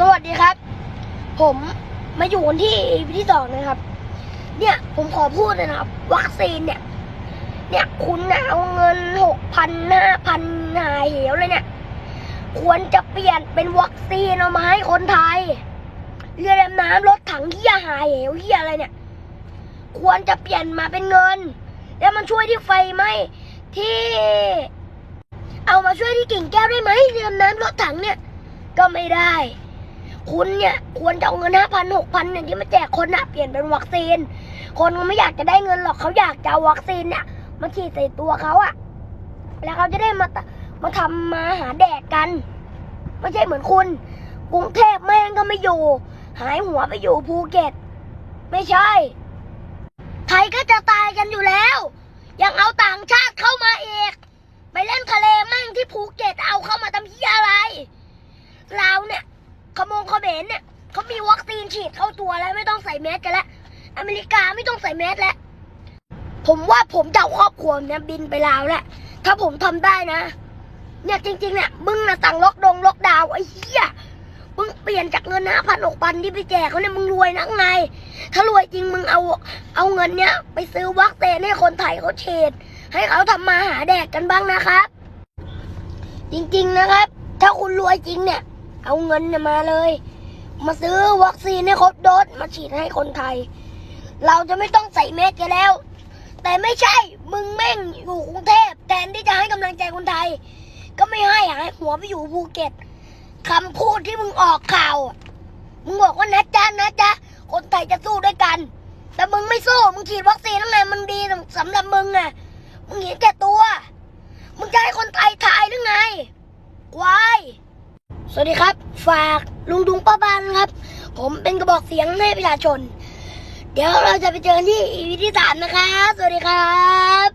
สวัสดีครับ ผมมาอยู่กันที่ EP ที่สองนะครับ เนี่ยผมขอพูดเลยนะครับ วัคซีนเนี่ย เนี่ยคุณเอาเงินหกพันห้าพันหายเหวเลยเนี่ย ควรจะเปลี่ยนเป็นวัคซีนเอามาให้คนไทย เรือดำน้ำรถถังเฮียหายเหวเฮียอะไรเนี่ย ควรจะเปลี่ยนมาเป็นเงิน แล้วมันช่วยที่ไฟไหมที่ เอามาช่วยที่กิ่งแก้วได้ไหมเรือดำน้ำรถถังเนี่ยก็ไม่ได้ คุณเนี่ยควรจะเอาเงินห้าพันหกพันเนี่ยที่มาแจกคนอะเปลี่ยนเป็นวัคซีน คนเขาไม่อยากจะได้เงินหรอกเขาอยากจะเอาวัคซีนเนี่ยมาฉีดใส่ตัวเขาอะแล้วเขาจะได้มาตะมาทำมาหาแดกกัน ไม่ใช่เหมือนคุณ กรุงเทพแม่งก็ไม่อยู่ หายหัวไปอยู่ภูเก็ต ไม่ใช่ ไทยก็จะตายกันอยู่แล้ว ยังเอาต่างชาติเข้ามาเอกไปเล่นทะเลแม่งที่ภูเก็ตเอาเข้ามาทำเหี้ยอะไรเราเนี่ยขโมงเขมรเนี่ยเขามีวัคซีน ฉีดเข้าตัวแล้วไม่ต้องใส่แมสกันแล้วอเมริกาไม่ต้องใส่แมสแล้วผมว่าผมจะครอบครัวเนี่ยบินไปลาวแล้วถ้าผมทำได้นะ เนี่ยจริงๆเนี่ยมึงนะสั่งล็อกดงล็อกดาวไอ้เหี้ยมึงเปลี่ยนจากเงินห้าพันหกพันที่ไปแจกเขาเนี่ยมึงรวยนักไง ถ้ารวยจริงมึงเอาเอาเงินเนี่ยไปซื้อวัคซีนให้คนไทยเขาเฉดให้เขาทำมาหาแดกกันบ้างนะครับ จริงๆนะครับ ถ้าคุณรวยจริงเนี่ย เอาเงินเนี่ยมาเลย มาซื้อวัคซีนให้ครบโดสมาฉีดให้คนไทย เราจะไม่ต้องใส่เมสกันแล้ว แต่ไม่ใช่มึงแม่งอยู่กรุงเทพแทนที่จะให้กำลังใจคนไทย ก็ไม่ให้หายหัวไปอยู่ภูเก็ตคำพูดที่มึงออกข่าวมึงบอกว่านะจ๊ะนะจ๊ะคนไทยจะสู้ด้วยกัน แต่มึงไม่สู้มึงฉีดวัคซีนทั้งไงมึงดีสำหรับมึงอะมึงเห็นแก่ตัว มึงจะให้คนไทยทายหรือไงควายสวัสดีครับ ฝาก ลุงดุงป้าบานครับ ผมเป็นกระบอกเสียงให้ประชาชน เดี๋ยวเราจะไปเจอกันที่ EP ที่สามนะครับ สวัสดีครับ